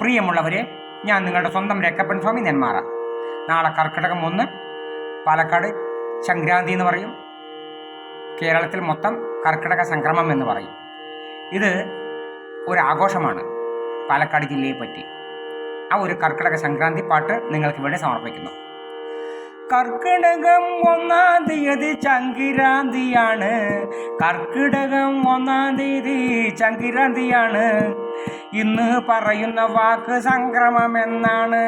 പ്രിയമുള്ളവരെ ഞാൻ നിങ്ങളുടെ സ്വന്തം രക്കപ്പൻ സ്വാമി നെന്മാറ. നാളെ കർക്കിടകം ഒന്ന് പാലക്കാട് സംക്രാന്തി എന്ന് പറയും. കേരളത്തിൽ മൊത്തം കർക്കിടക സംക്രമം എന്ന് പറയും. ഇത് ഒരു ആഘോഷമാണ് പാലക്കാട് ജില്ലയെ പറ്റി. ആ ഒരു കർക്കിടക സംക്രാന്തി പാട്ട് നിങ്ങൾക്ക് വേണ്ടി സമർപ്പിക്കുന്നു. കർക്കിടകം ഒന്നാം തീയതി ചങ്കിരാന്തിയാണ് കർക്കിടകം ഒന്നാം തീയതി ചങ്കിരാന്തിയാണ് ഇന്ന് പറയുന്ന വാക്ക് സംക്രമം എന്നാണ്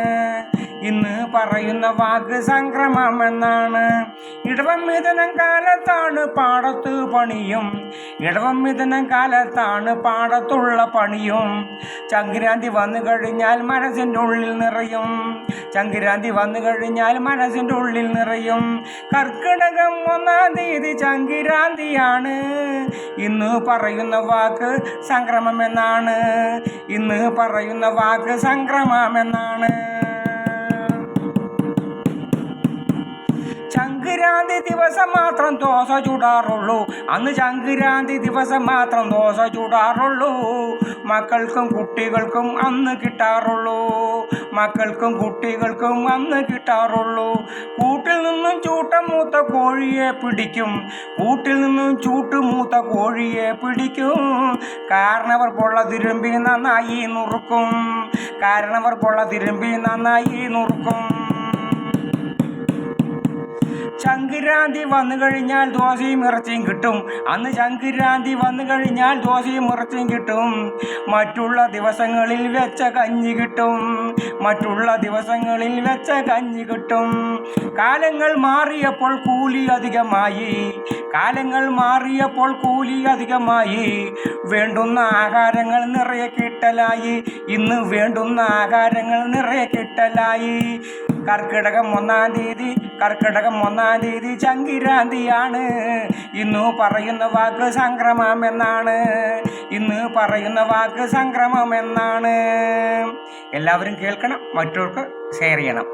ഇന്ന് പറയുന്ന വാക്ക് സംക്രമമെന്നാണ്. ഇടവം മിഥുനം കാലത്താണ് പാടത്ത് പണിയും. ഇടവം മിഥുനം കാലത്താണ് പാടത്തുള്ള പണിയും. ചങ്കിരാന്തി വന്നു കഴിഞ്ഞാൽ മനസ്സിന്റെ ഉള്ളിൽ നിറയും. ചങ്കിരാന്തി വന്നു കഴിഞ്ഞാൽ മനസ്സിന്റെ ഉള്ളിൽ നിറയും. കർക്കിടകം ഒന്നാം തീയതി ചങ്കിരാന്തിയാണ്. ഇന്ന് പറയുന്ന വാക്ക് സംക്രമമെന്നാണ്. ഇന്ന് പറയുന്ന വാക്ക് സംക്രമം ചങ്കുരാന്തി ദിവസം മാത്രം ദോശ ചൂടാറുള്ളൂ. അന്ന് ചങ്കുരാന്തി ദിവസം മാത്രം ദോശ ചൂടാറുള്ളൂ. മക്കൾക്കും കുട്ടികൾക്കും അന്ന് കിട്ടാറുള്ളൂ. മക്കൾക്കും കുട്ടികൾക്കും അന്ന് കിട്ടാറുള്ളൂ. കൂട്ടിൽ നിന്നും ചൂട്ട മൂത്ത കോഴിയെ പിടിക്കും. കൂട്ടിൽ നിന്നും ചൂട്ട് മൂത്ത കോഴിയെ പിടിക്കും. കാരണവർ പൊള്ള തിരുമ്പി നന്നായി നുറുക്കും. കാരണവർ പൊള്ള തിരുമ്പി നന്നായി നുറുക്കും. ചങ്കിരാന്തി വന്നു കഴിഞ്ഞാൽ ദോശയും ഇറച്ചിയും കിട്ടും. അന്ന് ചങ്കിരാന്തി വന്നു കഴിഞ്ഞാൽ ദോശയും ഇറച്ചിയും കിട്ടും. മറ്റുള്ള ദിവസങ്ങളിൽ വെച്ച കഞ്ഞി കിട്ടും. മറ്റുള്ള ദിവസങ്ങളിൽ വെച്ച കഞ്ഞി കിട്ടും. കാലങ്ങൾ മാറിയപ്പോൾ കൂലി അധികമായി. കാലങ്ങൾ മാറിയപ്പോൾ കൂലി അധികമായി. വേണ്ടുന്ന ആഹാരങ്ങൾ നിറയെ കിട്ടലായി. ഇന്ന് വേണ്ടുന്ന ആഹാരങ്ങൾ നിറയെ കിട്ടലായി. കർക്കിടകം ഒന്നാം തീയതി കർക്കിടകം ഒന്നാം തീയതി ചങ്കിരാന്തിയാണ് ഇന്നു പറയുന്ന വാക്ക് സംക്രമം എന്നാണ്. ഇന്ന് പറയുന്ന വാക്ക് സംക്രമം എന്നാണ്. എല്ലാവരും കേൾക്കണം മറ്റവർക്ക് ഷെയർ ചെയ്യണം.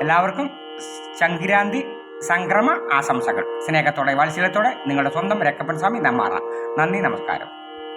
എല്ലാവർക്കും ചങ്കിരാന്തി സംക്രമ ആശംസകൾ. സ്നേഹത്തോടെ വാത്സല്യത്തോടെ നിങ്ങളുടെ സ്വന്തം രക്കപ്പൻ സ്വാമി നമ്മാറ. നന്ദി നമസ്കാരം.